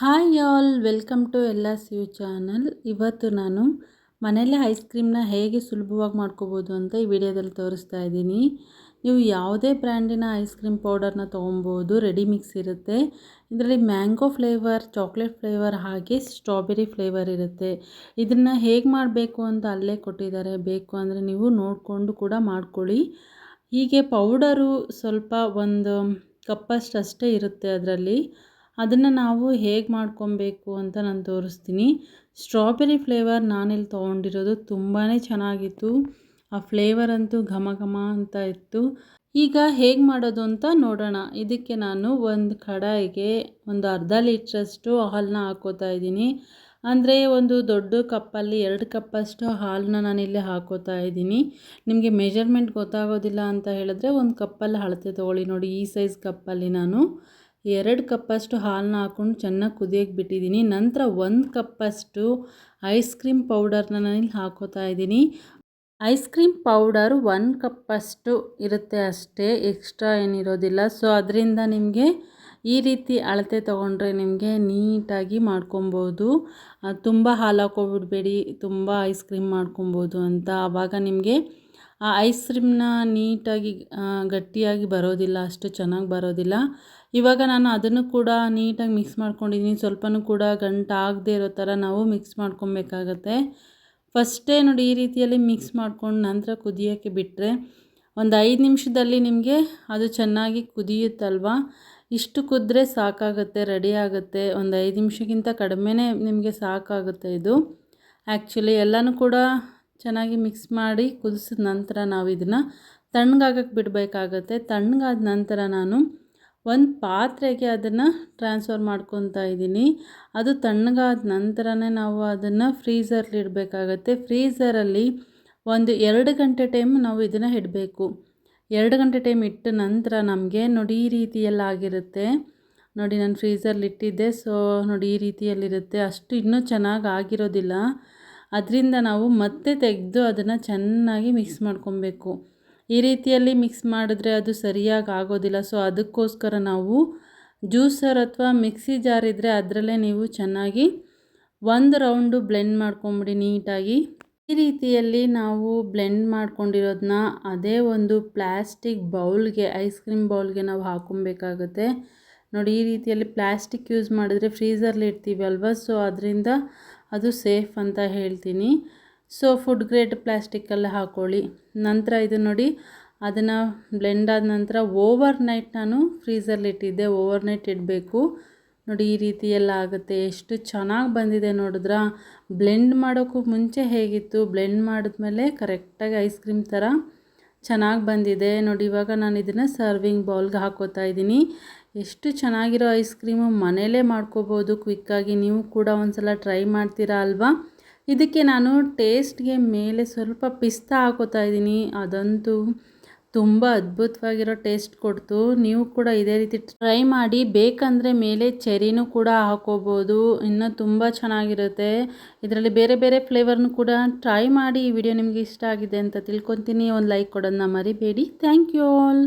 Hi all, welcome to ಎಲ್ಲ ಯು channel. ಇವತ್ತು ನಾನು ಮನೆಯಲ್ಲೇ ಐಸ್ ಕ್ರೀಮ್ನ ಹೇಗೆ ಸುಲಭವಾಗಿ ಮಾಡ್ಕೋಬೋದು ಅಂತ ಈ ವಿಡಿಯೋದಲ್ಲಿ ತೋರಿಸ್ತಾ ಇದ್ದೀನಿ. ನೀವು ಯಾವುದೇ ಬ್ರ್ಯಾಂಡಿನ ಐಸ್ ಕ್ರೀಮ್ ಪೌಡರ್ನ ತೊಗೊಬೋದು, ರೆಡಿ ಮಿಕ್ಸ್ ಇರುತ್ತೆ. ಇದರಲ್ಲಿ ಮ್ಯಾಂಗೋ ಫ್ಲೇವರ್, ಚಾಕ್ಲೇಟ್ ಫ್ಲೇವರ್, ಹಾಗೆ ಸ್ಟ್ರಾಬೆರಿ ಫ್ಲೇವರ್ ಇರುತ್ತೆ. ಇದನ್ನು ಹೇಗೆ ಮಾಡಬೇಕು ಅಂತ ಅಲ್ಲೇ ಕೊಟ್ಟಿದ್ದಾರೆ. ಬೇಕು ಅಂದರೆ ನೀವು ನೋಡಿಕೊಂಡು ಕೂಡ ಮಾಡ್ಕೊಳ್ಳಿ. ಹೀಗೆ ಪೌಡರು ಸ್ವಲ್ಪ ಒಂದು ಕಪ್ಪಷ್ಟು ಅಷ್ಟೇ ಇರುತ್ತೆ ಅದರಲ್ಲಿ. ಅದನ್ನು ನಾವು ಹೇಗೆ ಮಾಡ್ಕೊಬೇಕು ಅಂತ ನಾನು ತೋರಿಸ್ತೀನಿ. ಸ್ಟ್ರಾಬೆರಿ ಫ್ಲೇವರ್ ನಾನಿಲ್ಲಿ ತೊಗೊಂಡಿರೋದು ತುಂಬಾ ಚೆನ್ನಾಗಿತ್ತು. ಆ ಫ್ಲೇವರ್ ಅಂತೂ ಘಮ ಘಮ ಅಂತ ಇತ್ತು. ಈಗ ಹೇಗೆ ಮಾಡೋದು ಅಂತ ನೋಡೋಣ. ಇದಕ್ಕೆ ನಾನು ಒಂದು ಕಡಾಯಿಗೆ ಒಂದು ಅರ್ಧ ಲೀಟ್ರಷ್ಟು ಹಾಲನ್ನ ಹಾಕೋತಾ ಇದ್ದೀನಿ. ಅಂದರೆ ಒಂದು ದೊಡ್ಡ ಕಪ್ಪಲ್ಲಿ ಎರಡು ಕಪ್ಪಷ್ಟು ಹಾಲನ್ನ ನಾನಿಲ್ಲಿ ಹಾಕೋತಾ ಇದ್ದೀನಿ. ನಿಮಗೆ ಮೆಜರ್ಮೆಂಟ್ ಗೊತ್ತಾಗೋದಿಲ್ಲ ಅಂತ ಹೇಳಿದ್ರೆ ಒಂದು ಕಪ್ಪಲ್ಲಿ ಅಳತೆ ತೊಗೊಳ್ಳಿ ನೋಡಿ ಈ ಸೈಜ್ ಕಪ್ಪಲ್ಲಿ ನಾನು. ಎರಡು ಕಪ್ಪಷ್ಟು ಹಾಲನ್ನ ಹಾಕ್ಕೊಂಡು ಚೆನ್ನಾಗಿ ಕುದಿಯೋಕೆ ಬಿಟ್ಟಿದ್ದೀನಿ. ನಂತರ ಒಂದು ಕಪ್ಪಷ್ಟು ಐಸ್ ಕ್ರೀಮ್ ಪೌಡರ್ನ ನಾನಿಲ್ಲಿ ಹಾಕೋತಾ ಇದ್ದೀನಿ. ಐಸ್ ಕ್ರೀಮ್ ಪೌಡರ್ ಒನ್ ಕಪ್ಪಷ್ಟು ಇರುತ್ತೆ ಅಷ್ಟೇ ಎಕ್ಸ್ಟ್ರಾ ಏನಿರೋದಿಲ್ಲ. ಸೊ ಅದರಿಂದ ನಿಮಗೆ ಈ ರೀತಿ ಅಳತೆ ತೊಗೊಂಡ್ರೆ ನಿಮಗೆ ನೀಟಾಗಿ ಮಾಡ್ಕೊಬೋದು. ತುಂಬ ಹಾಲು ಹಾಕೋಬಿಡ್ಬೇಡಿ, ತುಂಬ ಐಸ್ ಕ್ರೀಮ್ ಮಾಡ್ಕೊಬೋದು ಅಂತ. ಆವಾಗ ನಿಮಗೆ ಆ ಐಸ್ ಕ್ರೀಮ್ನ ನೀಟಾಗಿ ಗಟ್ಟಿಯಾಗಿ ಬರೋದಿಲ್ಲ, ಅಷ್ಟು ಚೆನ್ನಾಗಿ ಬರೋದಿಲ್ಲ. ಇವಾಗ ನಾನು ಅದನ್ನು ಕೂಡ ನೀಟಾಗಿ ಮಿಕ್ಸ್ ಮಾಡ್ಕೊಂಡಿದ್ದೀನಿ ಸ್ವಲ್ಪನೂ ಕೂಡ ಗಂಟಾಗದೇ ಇರೋ ಥರ ನಾವು ಮಿಕ್ಸ್ ಮಾಡ್ಕೊಬೇಕಾಗತ್ತೆ. ಫಸ್ಟೇ ನೋಡಿ ಈ ರೀತಿಯಲ್ಲಿ ಮಿಕ್ಸ್ ಮಾಡ್ಕೊಂಡು ನಂತರ ಕುದಿಯೋಕ್ಕೆ ಬಿಟ್ಟರೆ ಒಂದು ಐದು ನಿಮಿಷದಲ್ಲಿ ನಿಮಗೆ ಅದು ಚೆನ್ನಾಗಿ ಕುದಿಯುತ್ತಲ್ವ? ಇಷ್ಟು ಕುದ್ರೆ ಸಾಕಾಗುತ್ತೆ ರೆಡಿ ಆಗುತ್ತೆ. ಒಂದು ಐದು ನಿಮಿಷಕ್ಕಿಂತ ಕಡಿಮೆನೇ ನಿಮಗೆ ಸಾಕಾಗುತ್ತೆ ಇದು. ಆ್ಯಕ್ಚುಲಿ ಎಲ್ಲನೂ ಕೂಡ ಚೆನ್ನಾಗಿ ಮಿಕ್ಸ್ ಮಾಡಿ ಕುದಿಸಿದ ನಂತರ ನಾವು ಇದನ್ನು ತಣ್ಣಗಾಗಕ್ಕೆ ಬಿಡಬೇಕಾಗತ್ತೆ. ತಣ್ಣಗಾದ ನಂತರ ನಾನು ಒಂದು ಪಾತ್ರೆಗೆ ಅದನ್ನು ಟ್ರಾನ್ಸ್ಫರ್ ಮಾಡ್ಕೊತಾ ಇದ್ದೀನಿ. ಅದು ತಣ್ಣಗಾದ ನಂತರನೇ ನಾವು ಅದನ್ನು ಫ್ರೀಝರ್ಲಿ ಇಡಬೇಕಾಗತ್ತೆ. ಫ್ರೀಝರಲ್ಲಿ ಒಂದು ಎರಡು ಗಂಟೆ ಟೈಮ್ ನಾವು ಇದನ್ನು ಇಡಬೇಕು. ಎರಡು ಗಂಟೆ ಟೈಮ್ ಇಟ್ಟ ನಂತರ ನಮಗೆ ನೋಡಿ ಈ ರೀತಿಯಲ್ಲಾಗಿರುತ್ತೆ ನೋಡಿ, ನಾನು ಫ್ರೀಝರ್ಲಿ ಇಟ್ಟಿದ್ದೆ ಸೊ ನೋಡಿ ಈ ರೀತಿಯಲ್ಲಿರುತ್ತೆ. ಅಷ್ಟು ಇನ್ನೂ ಚೆನ್ನಾಗಿ ಆಗಿರೋದಿಲ್ಲ. ಅದರಿಂದ ನಾವು ಮತ್ತೆ ತೆಗೆದು ಅದನ್ನು ಚೆನ್ನಾಗಿ ಮಿಕ್ಸ್ ಮಾಡ್ಕೊಬೇಕು. ಈ ರೀತಿಯಲ್ಲಿ ಮಿಕ್ಸ್ ಮಾಡಿದ್ರೆ ಅದು ಸರಿಯಾಗಿ ಆಗೋದಿಲ್ಲ. ಸೊ ಅದಕ್ಕೋಸ್ಕರ ನಾವು ಜ್ಯೂಸರ್ ಅಥವಾ ಮಿಕ್ಸಿ ಜಾರ್ ಇದ್ದರೆ ಅದರಲ್ಲೇ ನೀವು ಚೆನ್ನಾಗಿ ಒಂದು ರೌಂಡು ಬ್ಲೆಂಡ್ ಮಾಡ್ಕೊಂಬಿಡಿ ನೀಟಾಗಿ. ಈ ರೀತಿಯಲ್ಲಿ ನಾವು ಬ್ಲೆಂಡ್ ಮಾಡ್ಕೊಂಡಿರೋದನ್ನ ಅದೇ ಒಂದು ಪ್ಲ್ಯಾಸ್ಟಿಕ್ ಬೌಲ್ಗೆ ಐಸ್ ಕ್ರೀಮ್ ಬೌಲ್ಗೆ ನಾವು ಹಾಕೊಬೇಕಾಗುತ್ತೆ. ನೋಡಿ, ಈ ರೀತಿಯಲ್ಲಿ ಪ್ಲ್ಯಾಸ್ಟಿಕ್ ಯೂಸ್ ಮಾಡಿದ್ರೆ ಫ್ರೀಝರ್ಲಿ ಇಡ್ತೀವಿ ಅಲ್ವಾ? ಸೊ ಅದರಿಂದ ಅದು ಸೇಫ್ ಅಂತ ಹೇಳ್ತೀನಿ. ಸೊ ಫುಡ್ ಗ್ರೇಡ್ ಪ್ಲಾಸ್ಟಿಕ್ಕಲ್ಲಿ ಹಾಕ್ಕೊಳ್ಳಿ ನಂತರ ಇದು ನೋಡಿ, ಅದನ್ನು ಬ್ಲೆಂಡ್ ಆದ ನಂತರ ಓವರ್ ನೈಟ್ ನಾನು ಫ್ರೀಸರ್ಲಿಟ್ಟಿದ್ದೆ ಓವರ್ ನೈಟ್ ಇಡಬೇಕು. ನೋಡಿ, ಈ ರೀತಿ ಆಗುತ್ತೆ. ಎಷ್ಟು ಚೆನ್ನಾಗಿ ಬಂದಿದೆ ನೋಡಿದ್ರ. ಬ್ಲೆಂಡ್ ಮಾಡೋಕ್ಕೂ ಮುಂಚೆ ಹೇಗಿತ್ತು? ಬ್ಲೆಂಡ್ ಮಾಡಿದ್ಮೇಲೆ ಕರೆಕ್ಟಾಗಿ ಐಸ್ ಕ್ರೀಮ್ ಥರ ಚೆನ್ನಾಗಿ ಬಂದಿದೆ. ನೋಡಿ, ಇವಾಗ ನಾನು ಇದನ್ನು ಸರ್ವಿಂಗ್ ಬೌಲ್ಗೆ ಹಾಕೋತಾ ಇದ್ದೀನಿ. ಎಷ್ಟು ಚೆನ್ನಾಗಿರೋ ಐಸ್ ಕ್ರೀಮು ಮನೆಯಲ್ಲೇ ಮಾಡ್ಕೋಬೋದು ಕ್ವಿಕ್ಕಾಗಿ. ನೀವು ಕೂಡ ಒಂದು ಸಲ ಟ್ರೈ ಮಾಡ್ತೀರಾ ಅಲ್ವಾ? ಇದಕ್ಕೆ ನಾನು ಟೇಸ್ಟ್ಗೆ ಮೇಲೆ ಸ್ವಲ್ಪ ಪಿಸ್ತಾ ಹಾಕೋತಾ ಇದ್ದೀನಿ. ಅದಂತೂ ತುಂಬ ಅದ್ಭುತವಾಗಿರೋ ಟೇಸ್ಟ್ ಕೊಡ್ತು. ನೀವು ಕೂಡ ಇದೇ ರೀತಿ ಟ್ರೈ ಮಾಡಿ, ಬೇಕಂದರೆ ಮೇಲೆ ಚೆರಿನೂ ಕೂಡ ಹಾಕೋಬೋದು. ಇನ್ನೂ ತುಂಬ ಚೆನ್ನಾಗಿರುತ್ತೆ. ಇದರಲ್ಲಿ ಬೇರೆ ಬೇರೆ ಫ್ಲೇವರ್ನು ಕೂಡ ಟ್ರೈ ಮಾಡಿ ಈ ವಿಡಿಯೋ ನಿಮಗೆ ಇಷ್ಟ ಆಗಿದೆ ಅಂತ ತಿಳ್ಕೊತೀನಿ. ಒಂದು ಲೈಕ್ ಕೊಡೋದನ್ನ ಮರಿಬೇಡಿ. Thank you all.